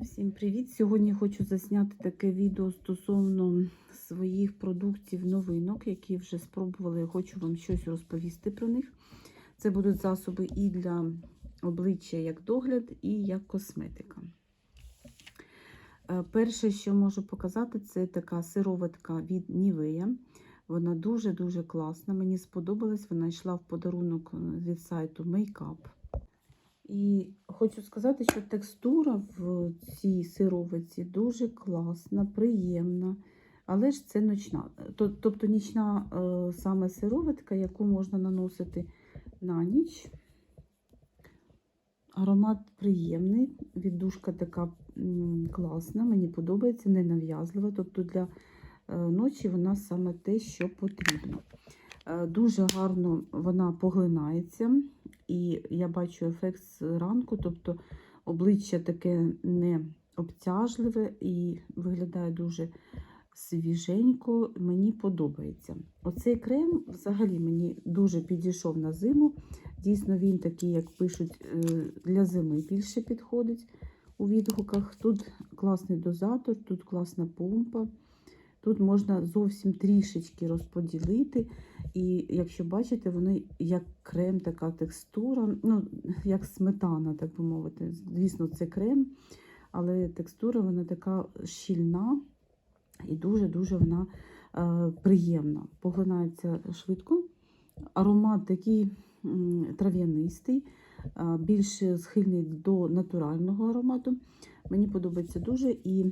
Всім привіт! Сьогодні хочу засняти таке відео стосовно своїх продуктів новинок, які вже спробували. Хочу вам щось розповісти про них. Це будуть засоби і для обличчя як догляд, і як косметика. Е, Перше, що можу показати, це така сироватка від Нівея. Вона дуже-дуже класна. Мені сподобалась. Вона йшла в подарунок від сайту Makeup. І хочу сказати, що текстура в цій сировиці дуже класна, приємна, але ж це ночна. Тобто нічна е, саме сироватка, яку можна наносити на ніч. Аромат приємний, віддушка така класна, мені подобається, ненав'язлива. Тобто для е, ночі вона саме те, що потрібно. Е, Дуже гарно вона поглинається, і я бачу ефект зранку, тобто обличчя таке не обтяжливе і виглядає дуже свіженько. Мені подобається. Оцей крем взагалі мені дуже підійшов на зиму. Дійсно, він такий, як пишуть, е, для зими більше підходить у відгуках. Тут класний дозатор, тут класна помпа. Тут можна зовсім трішечки розподілити. І якщо бачите, вони як крем, така текстура, ну, як сметана, так би мовити. Звісно, це крем, але текстура вона така щільна і дуже-дуже вона е, приємна. Поглинається швидко. Аромат такий трав'янистий, більш схильний до натурального аромату. Мені подобається дуже. І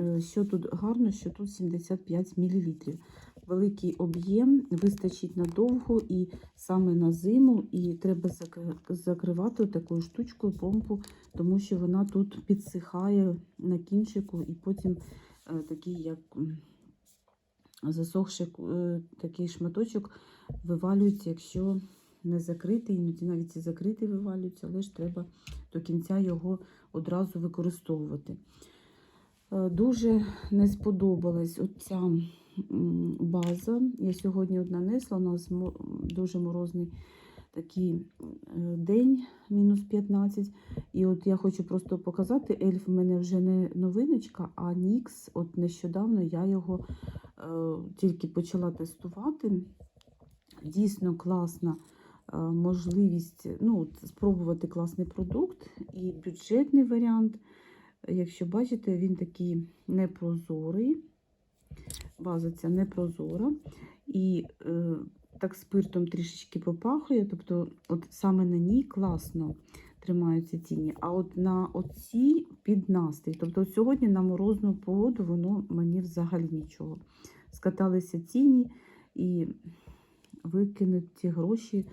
е, що тут гарно, що тут 75 мл. Великий об'єм, вистачить надовго і саме на зиму, і треба закривати такою штучкою помпу, тому що вона тут підсихає на кінчику, і потім е, такий, як засохший е, такий шматочок вивалюється, якщо не закритий, іноді навіть і закритий вивалюється, але ж треба до кінця його одразу використовувати. Е, Дуже не сподобалась оця база. Я сьогодні одна несла, у нас дуже морозний такий е, день, мінус 15. І от я хочу просто показати, ельф в мене вже не новиночка, а Нікс. От нещодавно я його е, тільки почала тестувати. Дійсно класна можливість ну, от, спробувати класний продукт і бюджетний варіант. Якщо бачите, він такий непрозорий, база ця непрозора. І е, так спиртом трішечки попахує. Тобто, от саме на ній класно тримаються тіні. А от на оцій під настрій. Тобто, сьогодні на морозну погоду воно мені взагалі нічого. Скаталися тіні і викинуть ті гроші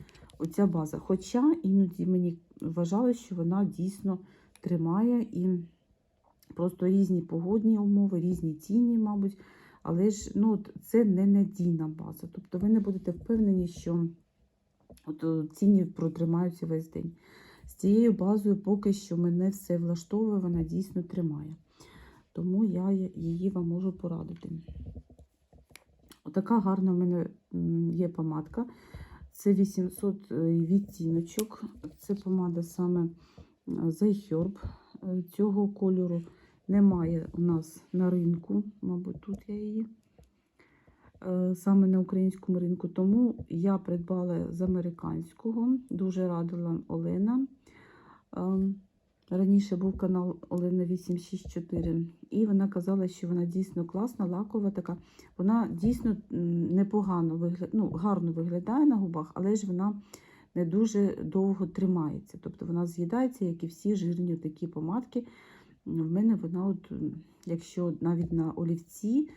оця база. Хоча іноді мені вважалось, що вона дійсно тримає і просто різні погодні умови, різні тіні, мабуть. Але ж ну, це не надійна база. Тобто ви не будете впевнені, що от, ціні протримаються весь день. З цією базою поки що мене все влаштовує, вона дійсно тримає. Тому я її вам можу порадити. Отака гарна в мене є помадка. Це 800 відтіночок. Це помада саме Зайхерб. Цього кольору немає у нас на ринку. Мабуть, тут я її. е, Саме на українському ринку. Тому я придбала з американського. Дуже радила Олена. Раніше був канал Олена 864, і вона казала, що вона дійсно класна, лакова така. Вона дійсно непогано виглядає, ну, гарно виглядає на губах, але ж вона не дуже довго тримається. Тобто вона з'їдається, як і всі жирні такі помадки. В мене вона, от, якщо навіть на олівці,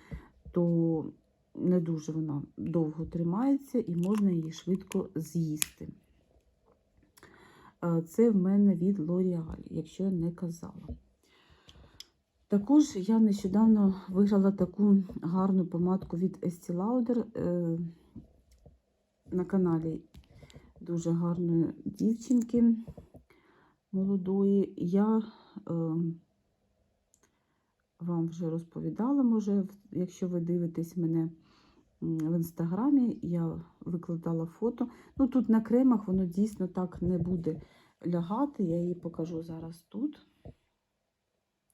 то не дуже вона довго тримається і можна її швидко з'їсти. Це в мене від L'Oreal, якщо я не казала. Також я нещодавно виграла таку гарну помадку від Estee Lauder е, на каналі дуже гарної дівчинки молодої. Я е, вам вже розповідала, може, якщо ви дивитесь мене в інстаграмі, я викладала фото. Ну, тут на кремах воно дійсно так не буде лягати. Я її покажу зараз тут.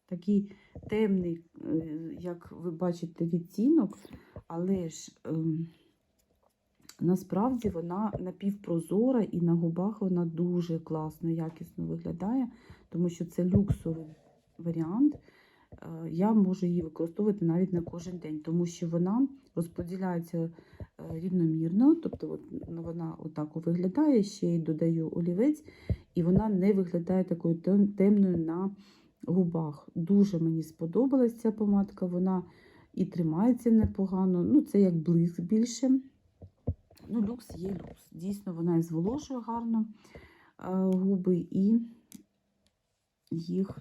такий темний, е, як ви бачите, відтінок, але ж ем, насправді вона напівпрозора і на губах вона дуже класно, якісно виглядає, тому що це люксовий варіант. Е, Я можу її використовувати навіть на кожен день, тому що вона розподіляється е, рівномірно, тобто от, вона отак виглядає, ще й додаю олівець, і вона не виглядає такою темною на губах. Дуже мені сподобалась ця помадка, вона і тримається непогано. Ну, це як блиск більше. Ну, люкс є люкс. Дійсно, вона і зволожує гарно е, губи і їх,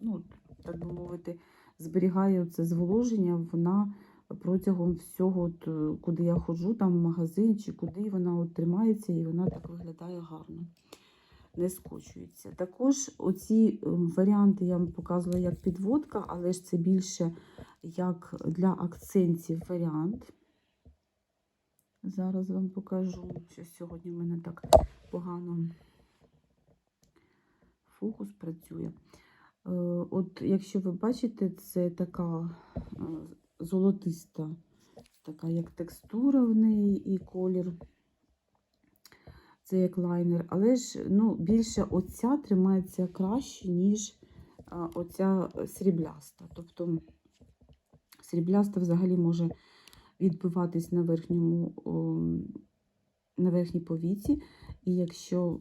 ну, так би мовити, зберігає це зволоження. Вона протягом всього, от, е, куди я ходжу, там в магазин чи куди вона от тримається, і вона так виглядає гарно. Не скочується. Також оці е, варіанти я вам показувала як підводка, але ж це більше як для акцентів варіант. Зараз вам покажу, що сьогодні в мене так погано фокус працює. Е, От якщо ви бачите, це така е, золотиста, така як текстура в неї і колір. Це як лайнер, але ж ну, більше оця тримається краще, ніж а, оця срібляста. Тобто срібляста взагалі може відбиватись на верхньому, на верхній повіці. І якщо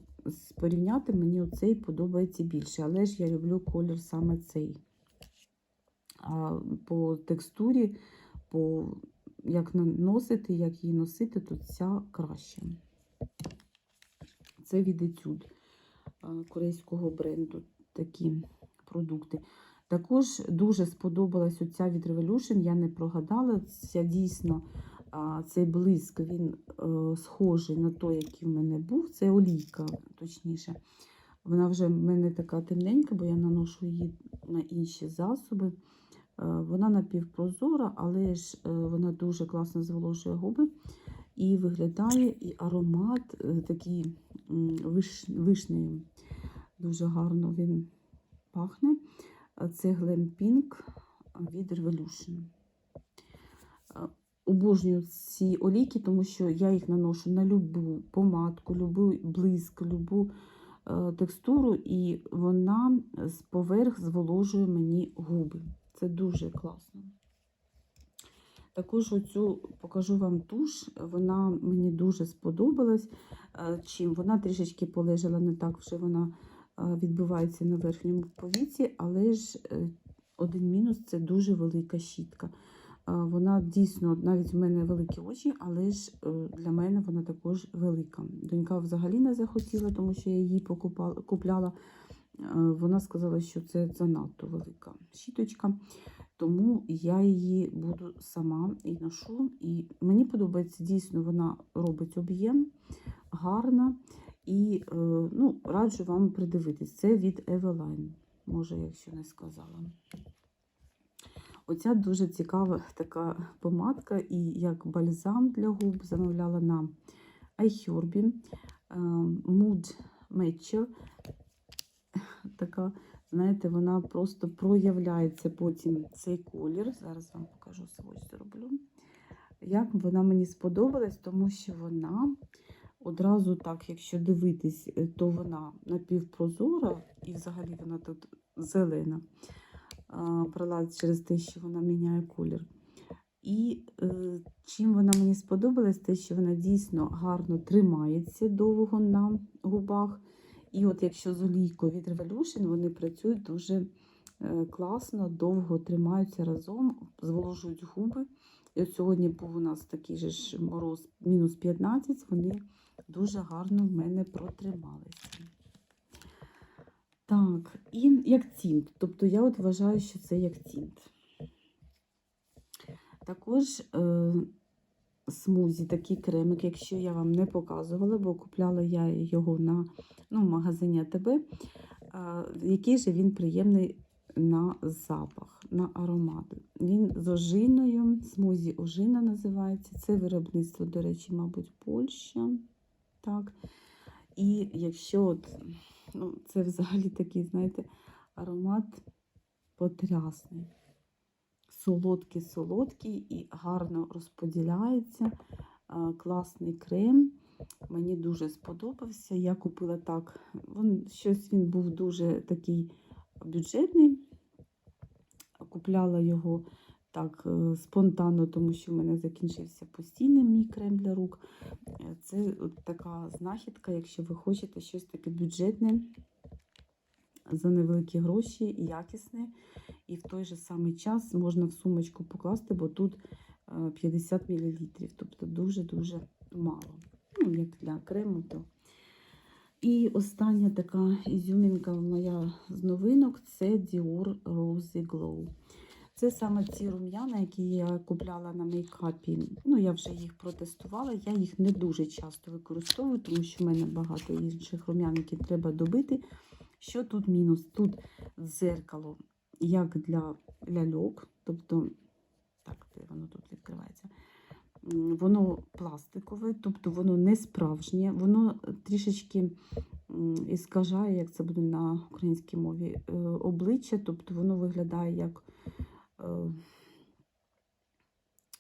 порівняти, мені оцей подобається більше. Але ж я люблю колір саме цей. А по текстурі, по як наносити, як її носити, то ця краще. Це від Etude, корейського бренду такі продукти. Також дуже сподобалась оця від Revolution, я не прогадала. Ця дійсно а, цей блиск він е, схожий на той, який в мене був. Це олійка, точніше. Вона вже в мене така темненька, бо я наношу її на інші засоби. Е, Вона напівпрозора, але ж е, вона дуже класно зволожує губи. І виглядає, і аромат такий виш, вишнею. Дуже гарно він пахне. Це Glam Pink від Revolution. Обожнюю ці олійки, тому що я їх наношу на любу помадку, любу блиск, любу е, текстуру, і вона з поверх зволожує мені губи. Це дуже класно. Також оцю покажу вам туш. Вона мені дуже сподобалась. Е, Чим вона трішечки полежала не так, вже вона е, відбивається на верхньому повіці, але ж е, один мінус це дуже велика щітка. Вона дійсно, навіть в мене великі очі, але ж е, для мене вона також велика. Донька взагалі не захотіла, тому що я її покупала, купляла. Е, Вона сказала, що це занадто велика щіточка. Тому я її буду сама і ношу. І мені подобається дійсно, вона робить об'єм, гарна. І е, ну, раджу вам придивитись. Це від Eveline, може, якщо не сказала. Оця дуже цікава така помадка, і як бальзам для губ замовляла на iHerb е, Mood Matcher. Така, знаєте, вона просто проявляється потім цей колір. Зараз вам покажу свой зроблю. Як вона мені сподобалась, тому що вона одразу так, якщо дивитись, е, то вона напівпрозора і взагалі вона тут зелена. Пролазить через те, що вона міняє колір. І е, чим вона мені сподобалась, те, що вона дійсно гарно тримається довго на губах. І от якщо з олійкою від Revolution, вони працюють дуже е, класно, довго тримаються разом, зволожують губи. І от сьогодні був у нас такий же ж мороз мінус 15, вони дуже гарно в мене протрималися. Так, і як тінт. Тобто я от вважаю, що це як тінт. Також е, смузі, такий кремик, якщо я вам не показувала, бо купляла я його на ну, магазині АТБ, е, який же він приємний на запах, на аромат. Він з ожиною, смузі ожина називається. Це виробництво, до речі, мабуть, Польща. Так. І якщо от, ну, це взагалі такий, знаєте, аромат потрясний. Солодкий, солодкий і гарно розподіляється. Класний крем. Мені дуже сподобався. Я купила так. Він, щось він був дуже такий бюджетний. Купляла його так е, спонтанно, тому що в мене закінчився постійний мій крем для рук. Е, Це от така знахідка, якщо ви хочете щось таке бюджетне за невеликі гроші, якісне. І в той же самий час можна в сумочку покласти, бо тут е, 50 мл, тобто дуже-дуже мало. Ну, як для крему, то. І остання така ізюмінка моя з новинок це Dior Rosy Glow. Це саме ці рум'яна, які я купляла на мейкапі. Ну, я вже їх протестувала. Я їх не дуже часто використовую, тому що в мене багато інших рум'ян, які треба добити. Що тут мінус? Тут дзеркало, як для ляльок, тобто, так, воно тут відкривається. Воно пластикове, тобто воно не справжнє, воно трішечки іскажає, як це буде на українській мові, е, обличчя, тобто воно виглядає як,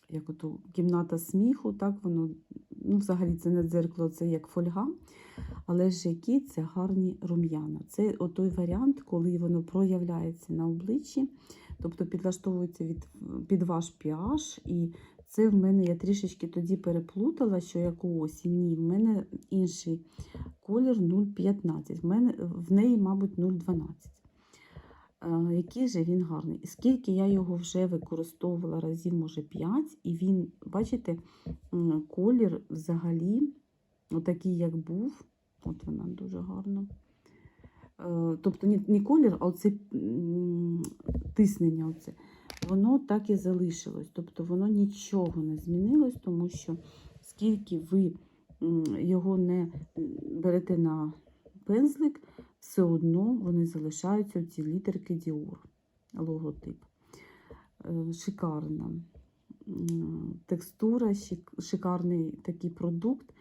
як ото кімната сміху, так воно, ну, взагалі це не дзеркало, це як фольга. Але ж які це гарні рум'яна. Це той варіант, коли воно проявляється на обличчі, тобто підлаштовується від, під ваш pH. І це в мене я трішечки тоді переплутала, що як у осінь. Ні, в мене інший колір 0,15. В, в неї, мабуть, 0,12. Е, Який же він гарний. І Скільки я його вже використовувала разів, може 5, і він, бачите, колір взагалі, отакий, як був. От вона дуже гарна. Е, Тобто не, колір, а оце тиснення. Оце. Воно так і залишилось. Тобто воно нічого не змінилось, тому що скільки ви його не берете на пензлик, все одно вони залишаються ці літерки Dior, логотип. Е, Шикарна текстура, шикарний такий продукт.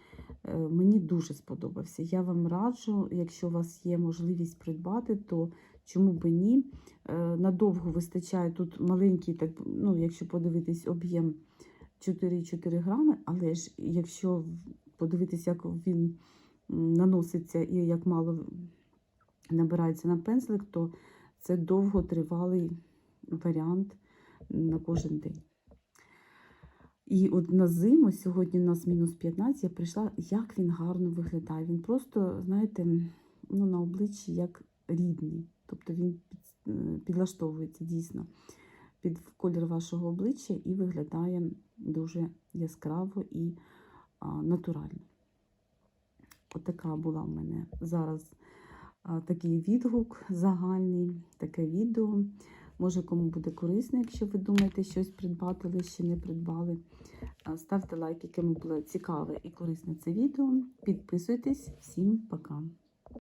Е, Мені дуже сподобався. Я вам раджу, якщо у вас є можливість придбати, то чому би ні. Е, Надовго вистачає тут маленький, так, ну, якщо подивитись, об'єм 4,4 грами, але ж якщо подивитись, як він наноситься і як мало набирається на пензлик, то це довготривалий варіант на кожен день. І от на зиму, сьогодні у нас мінус 15, я прийшла, як він гарно виглядає. Він просто, знаєте, ну, на обличчі як рідний. Тобто він е, підлаштовується дійсно під колір вашого обличчя і виглядає дуже яскраво і а, натурально. Отака була в мене зараз такий відгук загальний, таке відео. Може, кому буде корисно, якщо ви думаєте щось придбати, але ще не придбали. Ставте лайк, якому було цікаве і корисне це відео. Підписуйтесь. Всім пока!